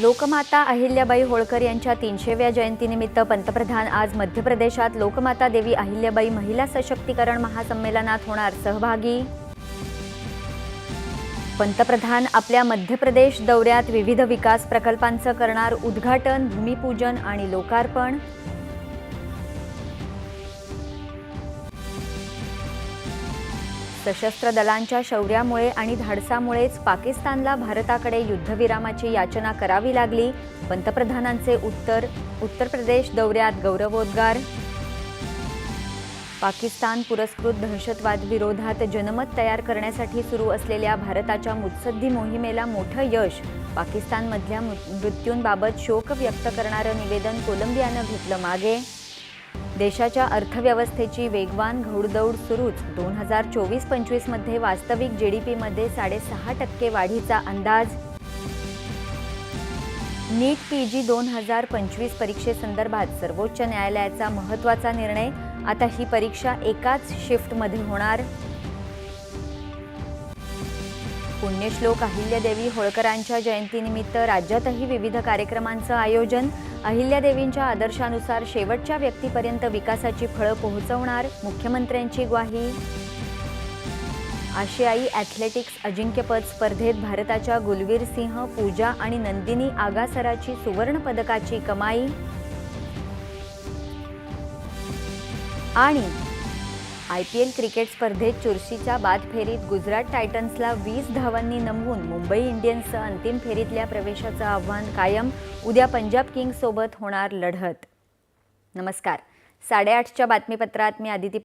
लोकमाता अहिल्याबाई होळकर यांच्या तीनशेव्या जयंतीनिमित्त पंतप्रधान आज मध्य प्रदेशात लोकमाता देवी अहिल्याबाई महिला सशक्तीकरण महासंमेलनात होणार सहभागी. पंतप्रधान आपल्या मध्य प्रदेश दौऱ्यात विविध विकास प्रकल्पांचं करणार उद्घाटन भूमिपूजन आणि लोकार्पण. सशस्त्र दलांच्या शौर्यामुळे आणि धाडसामुळेच पाकिस्तानला भारताकडे युद्धविरामाची याचना करावी लागली. पंतप्रधानांचे उत्तर उत्तर प्रदेश दौऱ्यात गौरवोद्गार. पाकिस्तान पुरस्कृत दहशतवाद विरोधात जनमत तयार करण्यासाठी सुरू असलेल्या भारताच्या मुत्सद्दी मोहिमेला मोठं यश. पाकिस्तानमधल्या मृ- मृत्यूंबाबत शोक व्यक्त करणारं निवेदन कोलंबियानं घेतलं मागे. देशाच्या अर्थव्यवस्थेची वेगवान घौडदौड सुरूच. दोन हजार चोवीस पंचवीसमध्ये वास्तविक जी डी पीमध्ये साडेसहा टक्के वाढीचा अंदाज. नीट पी जी दोन हजार पंचवीस परीक्षेसंदर्भात सर्वोच्च न्यायालयाचा महत्त्वाचा निर्णय. आता ही परीक्षा एकाच शिफ्टमध्ये होणार. पुण्यश्लोक अहिल्यादेवी होळकरांच्या जयंतीनिमित्त राज्यातही विविध कार्यक्रमांचं आयोजन. अहिल्यादेवींच्या आदर्शानुसार शेवटच्या व्यक्तीपर्यंत विकासाची फळं पोहोचवणार मुख्यमंत्र्यांची ग्वाही. आशियाई ॲथलेटिक्स अजिंक्यपद स्पर्धेत भारताच्या गुलवीर सिंह पूजा आणि नंदिनी आगासराची सुवर्णपदकाची कमाई. आणि आय पी एल क्रिकेट स्पर्धेत चुरशीच्या बाद फेरीत गुजरात टायटन्सला वीस धावांनी नमवून मुंबई इंडियन्सचं अंतिम फेरीतल्या प्रवेशाचं आव्हान कायम उद्या पंजाब किंग्ससोबत होणार लढत. नमस्कार. साडेआठच्या बातमीपत्रात मी आदिती